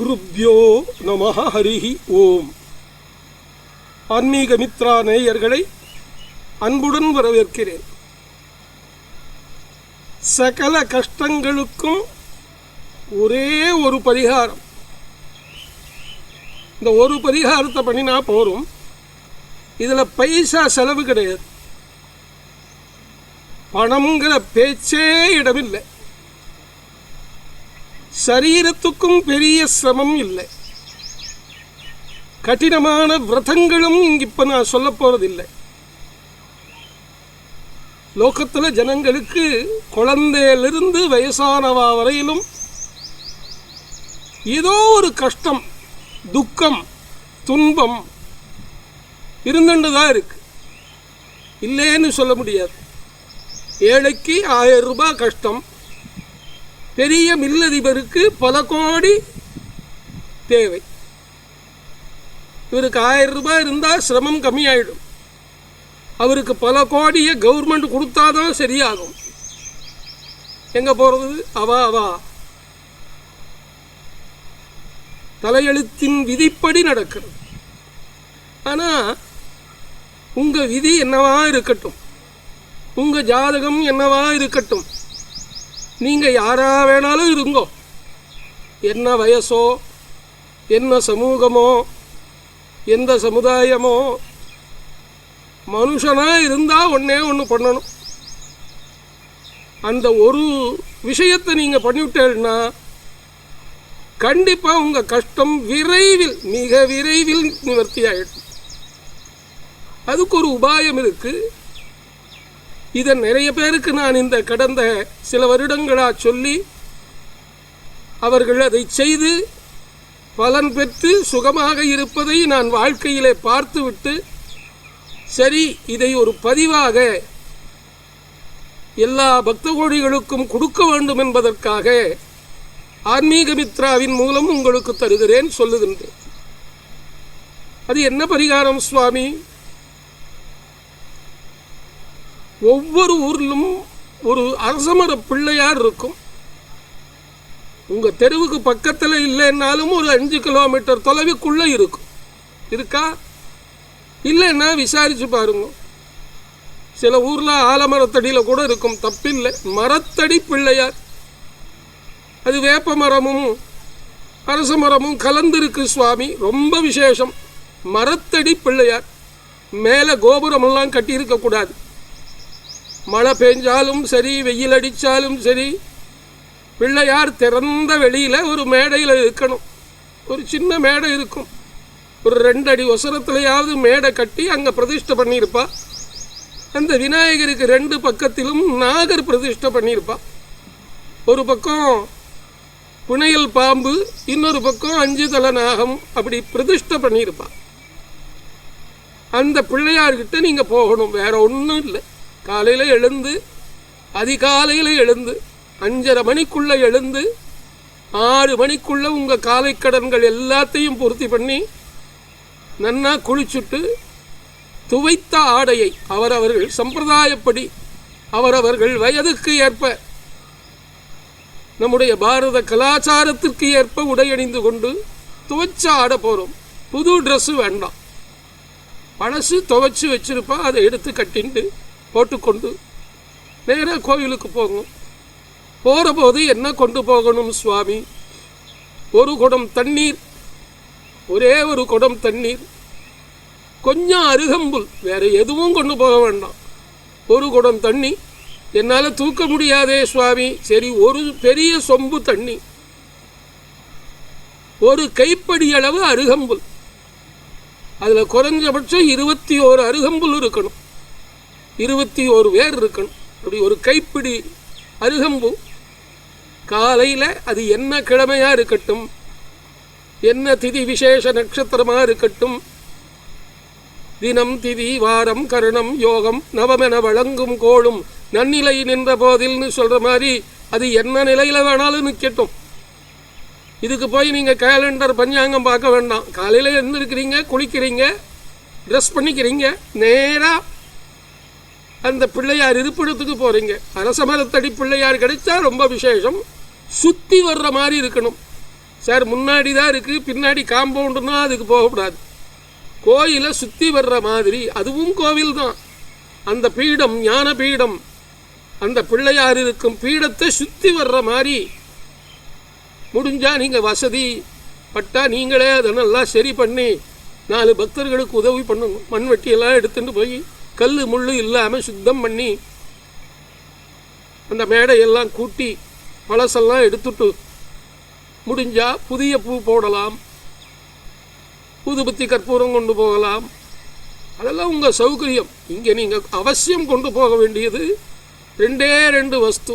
ஸ்ரீகுருப்யோ நம ஹரிஹி ஓம் ஆன்மீக மித்ரா நேயர்களை அன்புடன் வரவேற்கிறேன்। சகல கஷ்டங்களுக்கும் ஒரே ஒரு பரிகாரம். இந்த ஒரு பரிகாரத்தை பண்ணினா போரும். இதில் பைசா செலவு கிடையாது. பணம்ங்கிற பேச்சே இடமில்லை. சரீரத்துக்கும் பெரிய சிரமம் இல்லை. கடினமான விரதங்களும் இங்க இப்ப நான் சொல்ல போறதில்லை. லோகத்துல ஜனங்களுக்கு குழந்தையிலிருந்து வயசானவா வரையிலும் ஏதோ ஒரு கஷ்டம் துக்கம் துன்பம் இருந்துட்டு தான் இருக்கு. இல்லைன்னு சொல்ல முடியாது. ஏழைக்கு ஆயிரம் ரூபாய் கஷ்டம் பெரிய மில்லதிபருக்கு பல கோடி தேவை. இவருக்கு ஆயிரம் ரூபாய் இருந்தால் சிரமம் கம்மியாயிடும். அவருக்கு பல கோடியை கவர்மெண்ட் கொடுத்தாதான் சரியாகும். எங்கே போறது? அவா அவா. தலையெழுத்தின் விதிப்படி நடக்கிறது. ஆனால் உங்கள் விதி என்னவா இருக்கட்டும்? உங்கள் ஜாதகம் என்னவா இருக்கட்டும்? நீங்கள் யாராக வேணாலும் இருங்கோ. என்ன வயசோ என்ன சமூகமோ எந்த சமுதாயமோ மனுஷனாக இருந்தால் ஒன்றே ஒன்று பண்ணணும். அந்த ஒரு விஷயத்தை நீங்கள் பண்ணிவிட்டேன்னா கண்டிப்பாக உங்கள் கஷ்டம் விரைவில் மிக விரைவில் நிவர்த்தி ஆகிடும் அதுக்கு ஒரு உபாயம் இருக்குது இதை நிறைய பேருக்கு நான் இந்த கடந்த சில வருடங்களாக சொல்லி அவர்கள் அதை செய்து பலன் பெற்று சுகமாக இருப்பதை நான் வாழ்க்கையிலே பார்த்துவிட்டு சரி இதை ஒரு பதிவாக எல்லா பக்த கோடிகளுக்கும் கொடுக்க வேண்டும் என்பதற்காக ஆன்மீக மித்ராவின் மூலம் உங்களுக்கு தருகிறேன் சொல்லுகின்றேன். அது என்ன பரிகாரம் சுவாமி? ஒவ்வொரு ஊர்லும் ஒரு அரசமர பிள்ளையார் இருக்கும். உங்கள் தெருவுக்கு பக்கத்தில் இல்லைன்னாலும் ஒரு அஞ்சு கிலோமீட்டர் தொலைவுக்குள்ளே இருக்கும். இருக்கா? இல்லைன்னா விசாரிச்சு பாருங்க. சில ஊரில் ஆலமரத்தடியில் கூட இருக்கும். தப்பில்லை. மரத்தடி பிள்ளையார். அது வேப்ப மரமும் அரச மரமும் கலந்திருக்கு சுவாமி. ரொம்ப விசேஷம். மரத்தடி பிள்ளையார். மேலே கோபுரமெல்லாம் கட்டியிருக்கக்கூடாது மழை பெஞ்சாலும் சரி வெயில் அடித்தாலும் சரி பிள்ளையார் திறந்த வெளியில் ஒரு மேடையில் இருக்கணும். ஒரு சின்ன மேடை இருக்கும். ஒரு ரெண்டு அடி ஒசரத்துலையாவது மேடை கட்டி அங்கே பிரதிஷ்டை பண்ணியிருப்பா. அந்த விநாயகருக்கு ரெண்டு பக்கத்திலும் நாகர் பிரதிஷ்டை பண்ணியிருப்பா. ஒரு பக்கம் புனையல் பாம்பு இன்னொரு பக்கம் அஞ்சு தல நாகம் அப்படி பிரதிஷ்டை பண்ணியிருப்பா. அந்த பிள்ளையார்கிட்ட நீங்கள் போகணும் வேற ஒன்றும் இல்லை. காலையில் எழுந்து அதிகாலையில் எழுந்து அஞ்சரை மணிக்குள்ளே எழுந்து ஆறு மணிக்குள்ளே உங்கள் காலை கடன்கள் எல்லாத்தையும் பூர்த்தி பண்ணி நன்னா குளிச்சுட்டு துவைத்த ஆடையை அவரவர்கள் சம்பிரதாயப்படி அவரவர்கள் வயதுக்கு ஏற்ப நம்முடைய பாரத கலாச்சாரத்திற்கு ஏற்ப உடையணிந்து கொண்டு துவைச்ச ஆட போகிறோம் புது ட்ரெஸ்ஸு வேண்டாம். பழசு துவைச்சு வச்சுருப்பா அதை எடுத்து கட்டிண்டு போட்டுக்கொண்டு நேராக கோவிலுக்கு போகும் போகிற போது என்ன கொண்டு போகணும் சுவாமி? ஒரு குடம் தண்ணீர் ஒரே ஒரு குடம் தண்ணீர். கொஞ்சம் அருகம்புல் வேறு எதுவும் கொண்டு போக வேண்டாம். ஒரு குடம் தண்ணி என்னால் தூக்க முடியாதே சுவாமி. சரி ஒரு பெரிய சொம்பு தண்ணி. ஒரு கைப்படி அளவு அருகம்புல். அதில் குறைஞ்சபட்சம் இருபத்தி ஓரு அருகம்புல் இருக்கணும். இருபத்தி ஒரு வேர் இருக்கணும். அப்படி ஒரு கைப்பிடி அருகம்பு. காலையில் அது என்ன கிழமையாக இருக்கட்டும் என்ன திதி விசேஷ நட்சத்திரமாக இருக்கட்டும் தினம் திதி வாரம் கருணம் யோகம் நவமென வழங்கும் கோளும் நன்னிலை நின்ற போதில்னு சொல்கிற மாதிரி அது என்ன நிலையில் வேணாலும் நிற்கட்டும் இதுக்கு போய் நீங்கள் கேலண்டர் பஞ்சாங்கம் பார்க்க வேண்டாம். காலையில் எழுந்திருக்கிறீங்க குளிக்கிறீங்க ட்ரெஸ் பண்ணிக்கிறீங்க நேராக அந்த பிள்ளையார் இருப்பிடத்துக்கு போகிறீங்க அரசமரத்தடி பிள்ளையார் கிடைச்சா ரொம்ப விசேஷம். சுற்றி வர்ற மாதிரி இருக்கணும். சார் முன்னாடி தான் இருக்குது பின்னாடி காம்பவுண்டுனா அதுக்கு போகக்கூடாது. கோயிலை சுற்றி வர்ற மாதிரி அதுவும் கோவில் தான். அந்த பீடம் ஞான பீடம். அந்த பிள்ளையார் இருக்கும் பீடத்தை சுற்றி வர்ற மாதிரி. முடிஞ்சால் நீங்கள் வசதி பட்டா நீங்களே அதை நல்லா சரி பண்ணி நாலு பக்தர்களுக்கு உதவி பண்ணணும். மண்வெட்டியெல்லாம் எடுத்துகிட்டு போய் கல் முள் இல்லாமல் சுத்தம் பண்ணி அந்த மேடையெல்லாம் கூட்டி பழசெல்லாம் எடுத்துட்டு முடிஞ்சால் புதிய பூ போடலாம் ஊதுபத்தி கற்பூரம் கொண்டு போகலாம். அதெல்லாம் உங்கள் சௌகரியம். இங்கே நீங்கள் அவசியம் கொண்டு போக வேண்டியது ரெண்டே ரெண்டு வஸ்து.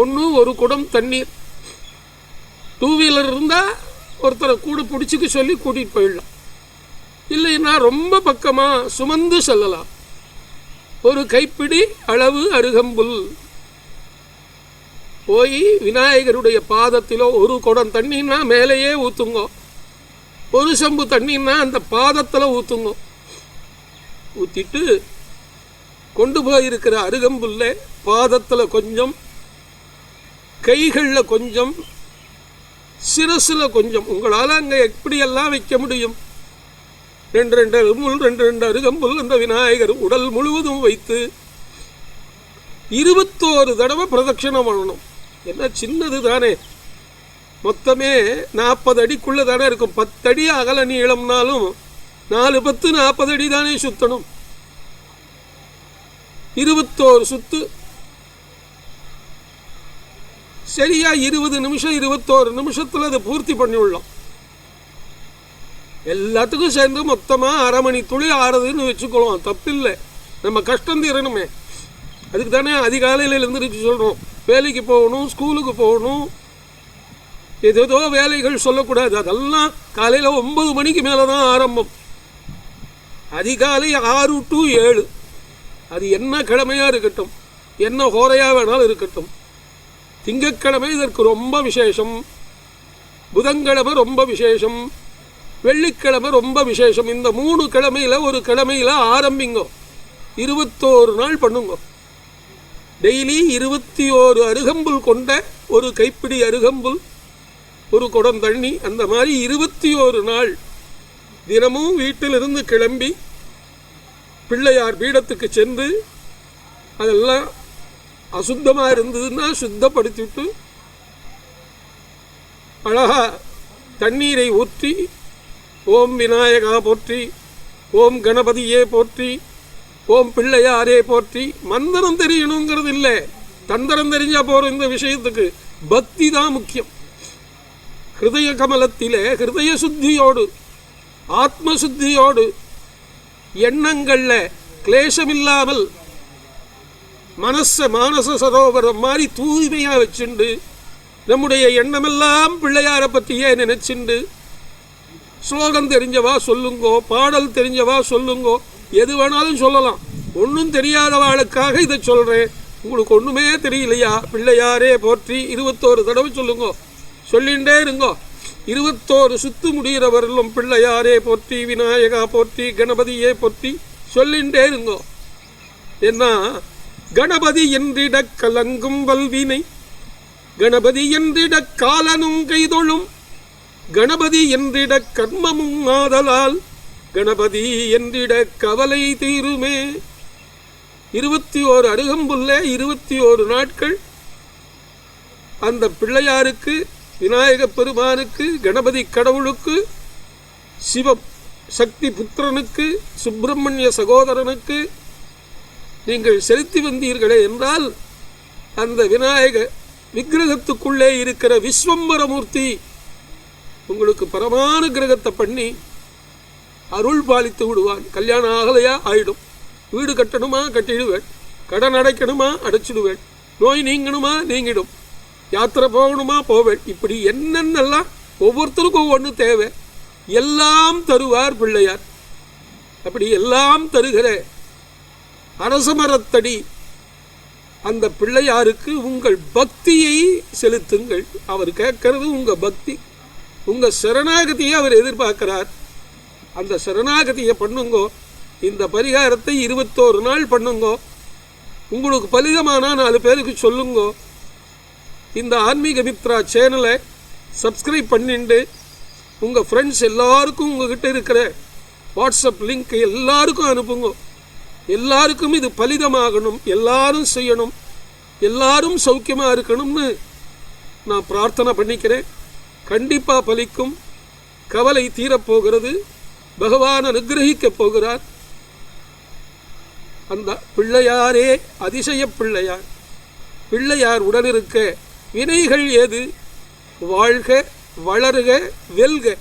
ஒன்று ஒரு குடம் தண்ணீர். டூ வீலர் இருந்தால் ஒருத்தரை கூட பிடிச்சிக்க சொல்லி கூட்டிகிட்டு போயிடலாம். இல்லைன்னா ரொம்ப பக்கமாக சுமந்து செல்லலாம். ஒரு கைப்பிடி அளவு அருகம்புல். போய் விநாயகருடைய பாதத்திலோ ஒரு குடம் தண்ணின்னா மேலேயே ஊற்றுங்க ஒரு செம்பு தண்ணின்னா அந்த பாதத்தில் ஊற்றுங்க ஊற்றிட்டு கொண்டு போயிருக்கிற அருகம்புல்ல பாதத்தில் கொஞ்சம் கைகளில் கொஞ்சம் சிரசில் கொஞ்சம். உங்களால் அங்கே எப்படியெல்லாம் வைக்க முடியும்? ரெண்டு ரெண்டு முள் ரெண்டு ரெண்டு அருகம்புல் அந்த விநாயகர் உடல் முழுவதும் வைத்து இருபத்தோரு தடவை பிரதட்சணம் பண்ணணும் என்ன சின்னது தானே. மொத்தமே நாற்பது அடிக்குள்ளே தானே இருக்கும். பத்தடி அகல நீளம்னாலும் நாலு பத்து நாற்பது அடி தானே சுத்தணும். இருபத்தோரு சுத்து. சரியா இருபது நிமிஷம் இருபத்தோரு நிமிஷத்தில் அதை பூர்த்தி பண்ணிவிடலாம் எல்லாத்துக்கும் சேர்ந்து மொத்தமாக அரை மணி துளி ஆறுதுன்னு வச்சுக்கொள்வோம் தப்பில்லை. நம்ம கஷ்டம் தீரணுமே. அதுக்கு தானே அதிகாலையில் எழுந்திரிச்சு சொல்கிறோம் வேலைக்கு போகணும் ஸ்கூலுக்கு போகணும். ஏதேதோ வேலைகள் சொல்லக்கூடாது. அதெல்லாம் காலையில் ஒன்பது மணிக்கு மேலே தான் ஆரம்பம். அதிகாலை ஆறு டு ஏழு. அது என்ன கிழமையாக இருக்கட்டும். என்ன ஹோரையாக வேணாலும் இருக்கட்டும். திங்கக்கிழமை இதற்கு ரொம்ப விசேஷம். புதன்கிழமை ரொம்ப விசேஷம். வெள்ளிக்கிழமை ரொம்ப விசேஷம். இந்த மூணு கிழமையில் ஒரு கிழமையில் ஆரம்பிங்கோ. இருபத்தோரு நாள் பண்ணுங்க. டெய்லி இருபத்தி ஓரு அருகம்புல் கொண்ட ஒரு கைப்பிடி அருகம்புல் ஒரு குடம் தண்ணி அந்த மாதிரி இருபத்தி ஓரு நாள் தினமும் வீட்டிலிருந்து கிளம்பி பிள்ளையார் பீடத்துக்கு சென்று அதெல்லாம் அசுத்தமாக இருந்ததுன்னா சுத்தப்படுத்திவிட்டு அழகாக தண்ணீரை ஊற்றி ஓம் விநாயகா போற்றி ஓம் கணபதியே போற்றி ஓம் பிள்ளையாரே போற்றி. மந்திரம் தெரியணுங்கிறது இல்லை தந்திரம் தெரிஞ்சா போகிற இந்த விஷயத்துக்கு. பக்தி தான் முக்கியம். ஹிருதய கமலத்திலே ஹிருதய சுத்தியோடு ஆத்ம சுத்தியோடு எண்ணங்களில் கிளேசமில்லாமல் மனச மானச சரோவரம் மாதிரி தூய்மையாக வச்சுண்டு நம்முடைய எண்ணமெல்லாம் பிள்ளையாரை பற்றியே நினைச்சுண்டு ஸ்லோகம் தெரிஞ்சவா சொல்லுங்கோ பாடல் தெரிஞ்சவா சொல்லுங்கோ. எது வேணாலும் சொல்லலாம். ஒன்றும் தெரியாதவாளுக்காக இதை சொல்கிறேன் உங்களுக்கு ஒன்றுமே தெரியலையா? பிள்ளையாரே போற்றி இருபத்தோரு தடவை சொல்லுங்கோ. சொல்லிகிட்டே இருங்கோ. இருபத்தோரு சுத்து முடிகிறவர்களும் பிள்ளையாரே போற்றி விநாயகா போற்றி கணபதியே போற்றி சொல்லிகிட்டே இருங்கோ. என்ன கணபதி என்றிட கலங்கும் வல்வினை கணபதி என்றிட காலனும் கைதொழும் கணபதி என்றிட கர்மமும் ஆதலால் கணபதி என்றிட கவலை தீருமே. இருபத்தி ஓரு அருகம்புல்ல இருபத்தி ஓரு நாட்கள். அந்த பிள்ளையாருக்கு விநாயக பெருமானுக்கு கணபதி கடவுளுக்கு சிவ சக்தி புத்திரனுக்கு சுப்பிரமணிய சகோதரனுக்கு நீங்கள் செலுத்தி வந்தீர்களே என்றால் அந்த விநாயக விக்கிரகத்துக்குள்ளே இருக்கிற விஸ்வம்பரமூர்த்தி உங்களுக்கு பரமான கிரகத்தை பண்ணி அருள் பாலித்து விடுவான். கல்யாணம் ஆகலையா? ஆயிடும். வீடு கட்டணுமா? கட்டிடுவேன். கடன் அடைக்கணுமா? அடைச்சிடுவேன். நோய் நீங்கணுமா? நீங்கிடும். யாத்திரை போகணுமா? போவேன். இப்படி என்னென்னலாம் ஒவ்வொருத்தருக்கும் ஒவ்வொன்று தேவை. எல்லாம் தருவார் பிள்ளையார். அப்படி எல்லாம் தருகிற அரசமரத்தடி அந்த பிள்ளையாருக்கு உங்கள் பக்தியை செலுத்துங்கள். அவர் கேட்கறது உங்கள் பக்தி. உங்கள் சரணாகதியை அவர் எதிர்பார்க்கிறார். அந்த சரணாகதியை பண்ணுங்கோ. இந்த பரிகாரத்தை இருபத்தோரு நாள் பண்ணுங்கோ. உங்களுக்கு பலிதமானா நாலு பேருக்கு சொல்லுங்கோ. இந்த ஆன்மீக மித்ரா சேனலை சப்ஸ்கிரைப் பண்ணிண்டு உங்கள் ஃப்ரெண்ட்ஸ் எல்லாருக்கும் உங்ககிட்ட இருக்கிற வாட்ஸ்அப் லிங்க் எல்லாருக்கும் அனுப்புங்க. எல்லாருக்கும் இது பலிதமாகணும் எல்லாரும் செய்யணும் எல்லாரும் சௌக்கியமாக இருக்கணும்னு நான் பிரார்த்தனை பண்ணிக்கிறேன். கண்டிப்பாக பலிக்கும். கவலை தீரப்போகிறது. பகவான் அனுகிரகிக்கப் போகிறார். அந்த பிள்ளையாரே அதிசய பிள்ளையார். பிள்ளையார் உடனிருக்க வினைகள் ஏது? வாழ்க வளருக வெல்க.